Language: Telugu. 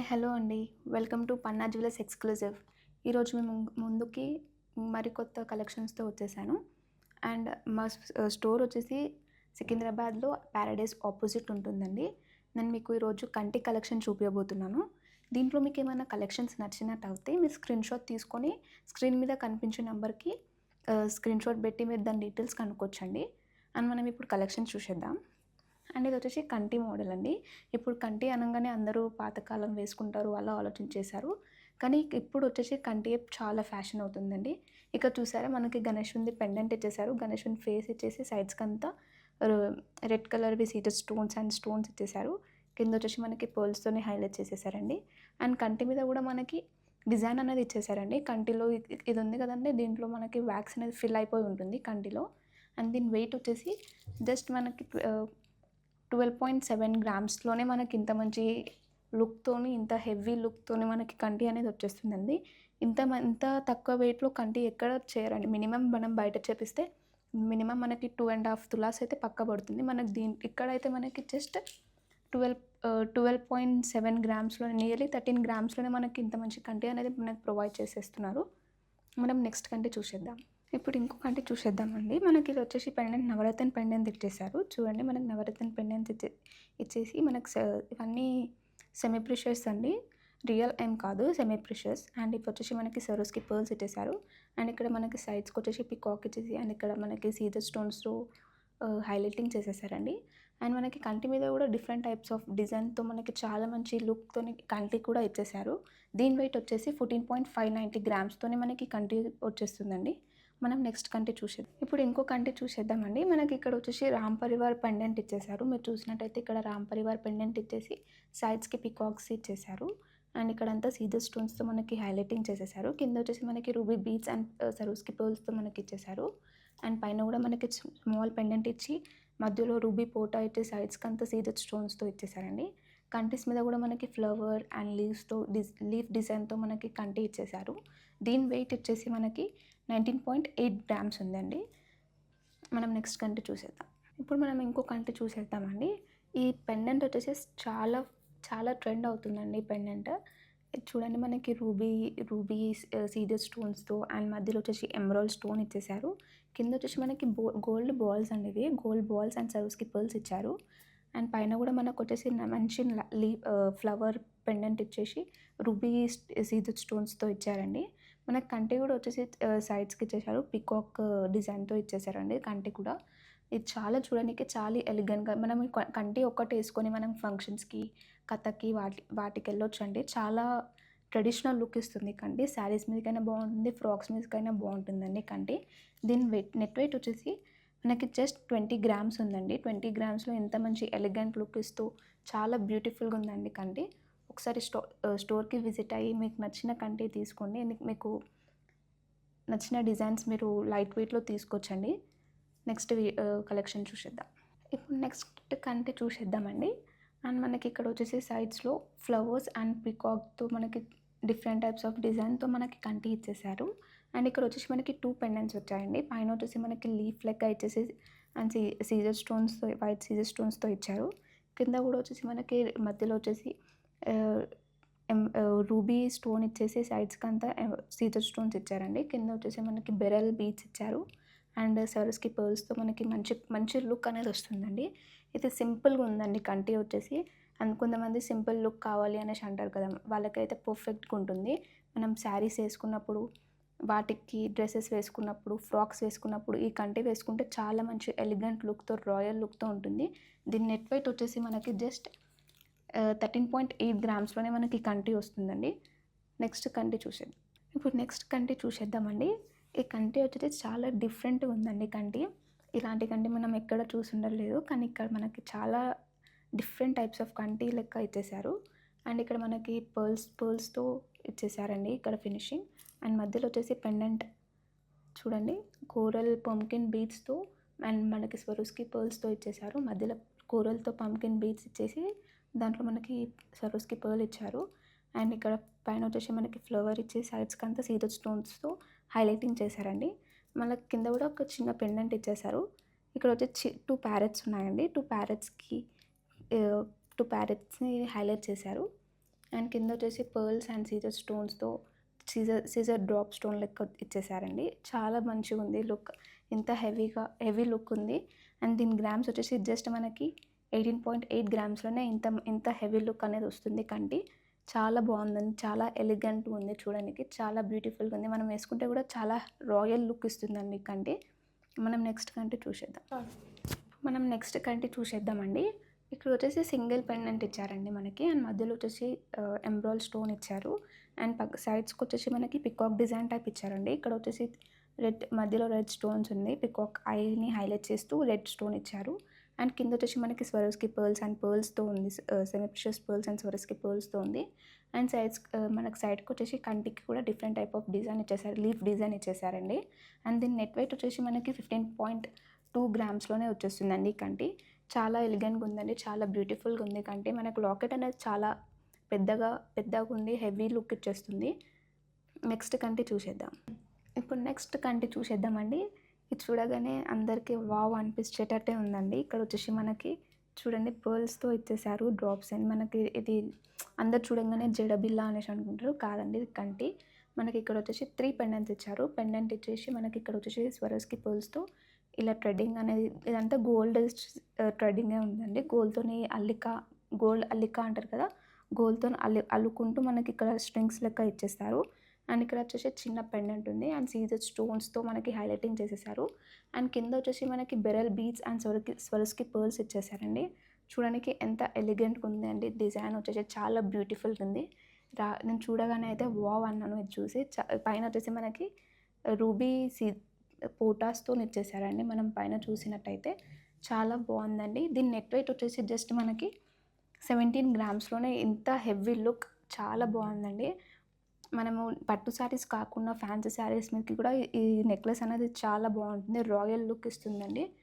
హాయ్ హలో అండి. Welcome to Panna jewellers exclusive. ఈరోజు మేము ముందుకి మరికొత్త కలెక్షన్స్తో వచ్చేసాను. అండ్ మా స్టోర్ వచ్చేసి సికింద్రాబాద్లో ప్యారడైస్ ఆపోజిట్ ఉంటుందండి. నేను మీకు ఈరోజు కంటి కలెక్షన్ చూపించబోతున్నాను దీంట్లో మీకు ఏమైనా కలెక్షన్స్ నచ్చినట్టు అయితే మీరు స్క్రీన్ షాట్ తీసుకొని స్క్రీన్ మీద కనిపించే నెంబర్కి స్క్రీన్ షాట్ పెట్టి మీరు దాని డీటెయిల్స్ కనుక్కోవచ్చండి అండ్ మనం ఇప్పుడు కలెక్షన్ చూసేద్దాం. అండ్ ఇది వచ్చేసి కంటి మోడల్ అండి. ఇప్పుడు కంటి అనగానే అందరూ పాతకాలం వేసుకుంటారు అలా ఆలోచించేశారు కానీ ఇప్పుడు వచ్చేసి కంటి చాలా ఫ్యాషన్ అవుతుందండి. ఇక చూసారా మనకి గణేషుంది పెండెంట్ ఇచ్చేసారు గణేషుని ఫేస్ ఇచ్చేసి సైడ్స్కి అంతా రెడ్ కలర్వి సీటెడ్ స్టోన్స్ అండ్ స్టోన్స్ ఇచ్చేసారు కింద వచ్చేసి మనకి పర్ల్స్తోనే హైలైట్ చేసేసారండి అండ్ కంటి మీద కూడా మనకి డిజైన్ అనేది ఇచ్చేసారండి కంటిలో ఇది ఉంది కదండి దీంట్లో మనకి వ్యాక్స్ అనేది ఫిల్ అయిపోయి ఉంటుంది కంటిలో. అండ్ దీని వెయిట్ వచ్చేసి జస్ట్ మనకి ట్వెల్వ్ పాయింట్ సెవెన్ గ్రామ్స్లోనే మనకి ఇంత మంచి లుక్తోని ఇంత హెవీ లుక్తోని మనకి కంటి అనేది వచ్చేస్తుందండి. ఇంత ఇంత తక్కువ వెయిట్లో కంటి ఎక్కడ చేయరండి మినిమం మనం బయట చేపిస్తే మినిమం మనకి టూ అండ్ హాఫ్ తులాస్ అయితే పక్క పడుతుంది. మనకి దీని ఇక్కడైతే మనకి just twelve twelve point seven గ్రామ్స్లో nearly thirteen గ్రామ్స్లోనే మనకి ఇంత మంచి కంటి అనేది మనకి ప్రొవైడ్ చేసేస్తున్నారు. మనం నెక్స్ట్ కంటి చూసేద్దాం. ఇప్పుడు ఇంకో కంటి చూసేద్దామండి. మనకి ఇది వచ్చేసి పెండెంట్ నవరత్న పెండెంట్ ఇచ్చేసారు చూడండి మనకి నవరత్న పెండెంట్ ఇచ్చే ఇచ్చేసి మనకి స- ఇవన్నీ సెమీ ప్రిషియస్ అండి. రియల్ ఏం కాదు సెమీ ప్రిషియస్ అండ్ ఇప్పుడు వచ్చేసి మనకి సరోస్కి పర్ల్స్ ఇచ్చేసారు అండ్ ఇక్కడ మనకి సైడ్స్కి వచ్చేసి పికాక్ ఇచ్చేసి అండ్ ఇక్కడ మనకి సీజర్ స్టోన్స్తో హైలైటింగ్ చేసేసారండి అండ్ మనకి కంటి మీద కూడా డిఫరెంట్ టైప్స్ ఆఫ్ డిజైన్తో మనకి చాలా మంచి లుక్తో కంటి కూడా ఇచ్చేసారు దీని వెయిట్ వచ్చేసి ఫోర్టీన్ పాయింట్ ఫైవ్ నైంటీ గ్రామ్స్తోనే మనకి కంటి వచ్చేస్తుందండి. మనం నెక్స్ట్ కంటి చూసేద్దాం. ఇప్పుడు ఇంకో కంటి చూసేద్దామండి. మనకి ఇక్కడ వచ్చేసి రామ్ పరివార్ పెండెంట్ ఇచ్చేసారు మీరు చూసినట్టయితే ఇక్కడ రామ్ పరివార్ పెండెంట్ ఇచ్చేసి సైడ్స్కి పికాక్స్ ఇచ్చేసారు అండ్ ఇక్కడంతా సీజర్ స్టోన్స్తో మనకి హైలైటింగ్ చేసేసారు కింద వచ్చేసి మనకి రూబీ బీట్స్ అండ్ సరోస్కి పోల్స్తో మనకి ఇచ్చేసారు అండ్ పైన కూడా మనకి స్మాల్ పెండెంట్ ఇచ్చి మధ్యలో రూబీ పోటా ఇచ్చే సైడ్స్కి అంతా సీజర్ స్టోన్స్తో ఇచ్చేసారండి కంటిస్ మీద కూడా మనకి ఫ్లవర్ అండ్ లీవ్స్తో డిజ్ లీఫ్ డిజైన్తో మనకి కంటి ఇచ్చేసారు దీని వెయిట్ వచ్చేసి మనకి నైన్టీన్ పాయింట్ ఎయిట్ గ్రామ్స్ ఉందండి. మనం నెక్స్ట్ కంటి చూసేద్దాం. ఇప్పుడు మనం ఇంకో కంటి చూసేద్దామండి. ఈ పెండెంట్ వచ్చేసి చాలా చాలా ట్రెండ్ అవుతుందండి పెండెంట్. చూడండి మనకి రూబీ రూబీ సీజర్ స్టోన్స్తో అండ్ మధ్యలో వచ్చేసి ఎమరాల్డ్ స్టోన్ ఇచ్చేసారు కింద వచ్చేసి మనకి బో గోల్డ్ బాల్స్ అండి ఇవి. గోల్డ్ బాల్స్ అండ్ సర్వ్స్కి పర్ల్స్ ఇచ్చారు. అండ్ పైన కూడా మనకు వచ్చేసి మంచి లీ ఫ్లవర్ పెండెంట్ ఇచ్చేసి రూబీ సీజర్ స్టోన్స్తో ఇచ్చారండి. మనకి కంటి కూడా వచ్చేసి సైడ్స్కి ఇచ్చేసారు పికాక్ డిజైన్తో ఇచ్చేసారండి కంటి కూడా. ఇది చాలా చూడడానికి చాలా ఎలిగెంట్గా మనం కంటి ఒక్కటి వేసుకొని మనం ఫంక్షన్స్కి కథకి వాటి వాటికి వెళ్ళొచ్చు అండి. చాలా ట్రెడిషనల్ లుక్ ఇస్తుంది కంటి. శారీస్ మీదకైనా బాగుంటుంది ఫ్రాక్స్ మీదకైనా బాగుంటుందండి కంటి. దీని వెయిట్ నెట్ వెయిట్ వచ్చేసి మనకి జస్ట్ ట్వంటీ గ్రామ్స్ ఉందండి. ట్వంటీ గ్రామ్స్లో ఎంత మంచి ఎలిగెంట్ లుక్ ఇస్తూ చాలా బ్యూటిఫుల్గా ఉందండి కంటి. ఒకసారి స్టో స్టోర్కి విజిట్ అయ్యి మీకు నచ్చిన కంటి తీసుకోండి. మీకు నచ్చిన డిజైన్స్ మీరు లైట్ వెయిట్లో తీసుకొచ్చండి నెక్స్ట్ కలెక్షన్ చూసేద్దాం. ఇప్పుడు నెక్స్ట్ కంటి చూసేద్దామండి. అండ్ మనకి ఇక్కడ వచ్చేసి సైడ్స్లో ఫ్లవర్స్ అండ్ పికాక్తో మనకి డిఫరెంట్ టైప్స్ ఆఫ్ డిజైన్తో మనకి కంటి ఇచ్చేసారు. అండ్ ఇక్కడ వచ్చేసి మనకి టూ పెండెంట్స్ వచ్చాయండి. పైన వచ్చేసి మనకి లీఫ్ లెక్క ఇచ్చేసి అండ్ సీ సీజర్ స్టోన్స్తో వైట్ సీజర్ స్టోన్స్తో ఇచ్చారు. కింద కూడా వచ్చేసి మనకి మధ్యలో వచ్చేసి రూబీ స్టోన్ ఇచ్చేసి సైడ్స్కి అంతా సీజర్ స్టోన్స్ ఇచ్చారండి. కింద వచ్చేసి మనకి బెరల్ బీచ్ ఇచ్చారు. అండ్ సర్స్కి పర్ల్స్తో మనకి మంచి మంచి లుక్ అనేది వస్తుందండి. ఇది సింపుల్గా ఉందండి కంటి వచ్చేసి. అండ్ కొంతమంది సింపుల్ లుక్ కావాలి అనేసి అంటారు కదా వాళ్ళకైతే పర్ఫెక్ట్గా ఉంటుంది. మనం శారీస్ వేసుకున్నప్పుడు వాటికి డ్రెస్సెస్ వేసుకున్నప్పుడు ఫ్రాక్స్ వేసుకున్నప్పుడు ఈ కంటి వేసుకుంటే చాలా మంచి ఎలిగెంట్ లుక్తో రాయల్ లుక్తో ఉంటుంది. దీని నెట్ వెయిట్ వచ్చేసి మనకి జస్ట్ థర్టీన్ పాయింట్ ఎయిట్ గ్రామ్స్లోనే మనకి కంటి వస్తుందండి. నెక్స్ట్ కంటి చూసేద్దాం. ఇప్పుడు నెక్స్ట్ కంటి చూసేద్దామండి. ఈ కంటి వచ్చేసి చాలా డిఫరెంట్గా ఉందండి కంటి. ఇలాంటి కంటి మనం ఎక్కడ చూసుండలేదు కానీ ఇక్కడ మనకి చాలా డిఫరెంట్ టైప్స్ ఆఫ్ కంటి లెక్క ఇచ్చేసారు అండ్ ఇక్కడ మనకి పర్ల్స్ పర్ల్స్తో ఇచ్చేసారండి ఇక్కడ ఫినిషింగ్. అండ్ మధ్యలో వచ్చేసి పెండెంట్. చూడండి కోరల్ పంకిన్ బీట్స్తో అండ్ మనకి స్వరూస్కి పర్ల్స్తో ఇచ్చేసారు మధ్యలో కోరల్తో పంకిన్ బీచ్ ఇచ్చేసి దాంట్లో మనకి సరోస్కి పర్ల్ ఇచ్చారు. అండ్ ఇక్కడ పైన వచ్చేసి మనకి ఫ్లవర్ ఇచ్చి సైడ్స్కి అంతా సీజర్ స్టోన్స్తో హైలైటింగ్ చేశారండి. మళ్ళీ కింద కూడా ఒక చిన్న పెండెంట్ ఇచ్చేసారు ఇక్కడ వచ్చి టూ ప్యారెట్స్ ఉన్నాయండి. టూ ప్యారెట్స్కి టూ ప్యారెట్స్ని హైలైట్ చేశారు. అండ్ కింద వచ్చేసి పర్ల్స్ అండ్ సీజర్ స్టోన్స్తో సీజర్ సీజర్ డ్రాప్ స్టోన్ లెక్క ఇచ్చేసారండి చాలా మంచిగా ఉంది లుక్ ఇంత హెవీగా హెవీ లుక్ ఉంది. అండ్ దీని గ్రామ్స్ వచ్చేసి జస్ట్ మనకి ఎయిటీన్ పాయింట్ ఎయిట్ గ్రామ్స్లోనే ఇంత ఇంత హెవీ లుక్ అనేది వస్తుంది కంటి. చాలా బాగుందండి. చాలా ఎలిగెంట్ ఉంది చూడడానికి. చాలా బ్యూటిఫుల్గా ఉంది. మనం వేసుకుంటే కూడా చాలా రాయల్ లుక్ ఇస్తుందండి కంటి. మనం నెక్స్ట్ కంటి చూసేద్దాం. మనం నెక్స్ట్ కంటి చూసేద్దామండి. ఇక్కడ వచ్చేసి సింగిల్ పెండెంట్ ఇచ్చారండి మనకి. అండ్ మధ్యలో వచ్చేసి ఎంబ్రాయిల్ స్టోన్ ఇచ్చారు. అండ్ పక్క సైడ్స్కి వచ్చేసి మనకి పికాక్ డిజైన్ టైప్ ఇచ్చారండి. ఇక్కడ వచ్చేసి రెడ్ మధ్యలో రెడ్ స్టోన్స్ ఉంది. పికాక్ ఐని హైలైట్ చేస్తూ రెడ్ స్టోన్ ఇచ్చారు. అండ్ కింద వచ్చేసి మనకి స్వరస్కి పర్ల్స్ అండ్ పర్ల్స్తో ఉంది సెమిప్షియస్ పర్ల్స్ అండ్ స్వరస్కి పర్ల్స్తో ఉంది. అండ్ సైడ్స్ మనకి సైడ్కి వచ్చేసి కంటికి కూడా డిఫరెంట్ టైప్ ఆఫ్ డిజైన్ ఇచ్చేసారు లీఫ్ డిజైన్ ఇచ్చేసారండి. అండ్ దీని నెట్ వెయిట్ వచ్చేసి మనకి ఫిఫ్టీన్ పాయింట్ టూ గ్రామ్స్లోనే వచ్చేస్తుందండి ఈ కంటి. చాలా ఎలిగెంట్గా ఉందండి చాలా బ్యూటిఫుల్గా ఉంది కంటి. మనకు లాకెట్ అనేది చాలా పెద్దగా పెద్దగా ఉంది హెవీ లుక్ ఇచ్చేస్తుంది. నెక్స్ట్ కంటి చూసేద్దాం. ఇప్పుడు నెక్స్ట్ కంటి చూసేద్దామండి. ఇది చూడగానే అందరికీ వావ్ అనిపించేటట్టే ఉందండి. ఇక్కడ వచ్చేసి మనకి చూడండి పర్ల్స్తో ఇచ్చేసారు డ్రాప్స్ అండ్ మనకి ఇది అందరు చూడంగానే జడబిల్లా అనేసి అనుకుంటారు. కాదండి ఇది కంటి. మనకి ఇక్కడ వచ్చేసి త్రీ పెండెంట్స్ ఇచ్చారు. పెండెంట్ ఇచ్చేసి మనకి ఇక్కడ వచ్చేసి స్వరస్కి పర్ల్స్తో ఇలా ట్రెడ్డింగ్ అనేది ఇదంతా గోల్డ్ ట్రెడ్డింగే ఉందండి. గోల్డ్తోని అల్లిక గోల్డ్ అల్లిక అంటారు కదా గోల్డ్తో అల్లి అల్లుకుంటూ మనకి ఇక్కడ స్ట్రింగ్స్ లెక్క ఇచ్చేస్తారు. అండ్ ఇక్కడ వచ్చేసి చిన్న పెండెంట్ ఉంది. అండ్ సీజర్ స్టోన్స్తో మనకి హైలైటింగ్ చేసేసారు. అండ్ కింద వచ్చేసి మనకి బెరల్ బీట్స్ అండ్ స్వరకి స్వరస్కి పర్ల్స్ ఇచ్చేసారండి. చూడడానికి ఎంత ఎలిగెంట్గా ఉంది అండి డిజైన్ వచ్చేసి చాలా బ్యూటిఫుల్గా ఉంది. రా నేను చూడగానే అయితే వావ్ అన్నాను ఇది చూసి. చ పైన వచ్చేసి మనకి రూబీ సీ పోటాస్తో ఇచ్చేసారండి. మనం పైన చూసినట్టయితే చాలా బాగుందండి. దీని నెట్ వెయిట్ వచ్చేసి జస్ట్ మనకి సెవెంటీన్ గ్రామ్స్లోనే ఇంత హెవీ లుక్ చాలా బాగుందండి. మనము పట్టు శారీస్ కాకుండా ఫ్యాన్సీ శారీస్ మీదకి కూడా ఈ నెక్లెస్ అనేది చాలా బాగుంటుంది. రాయల్ లుక్ ఇస్తుందండి.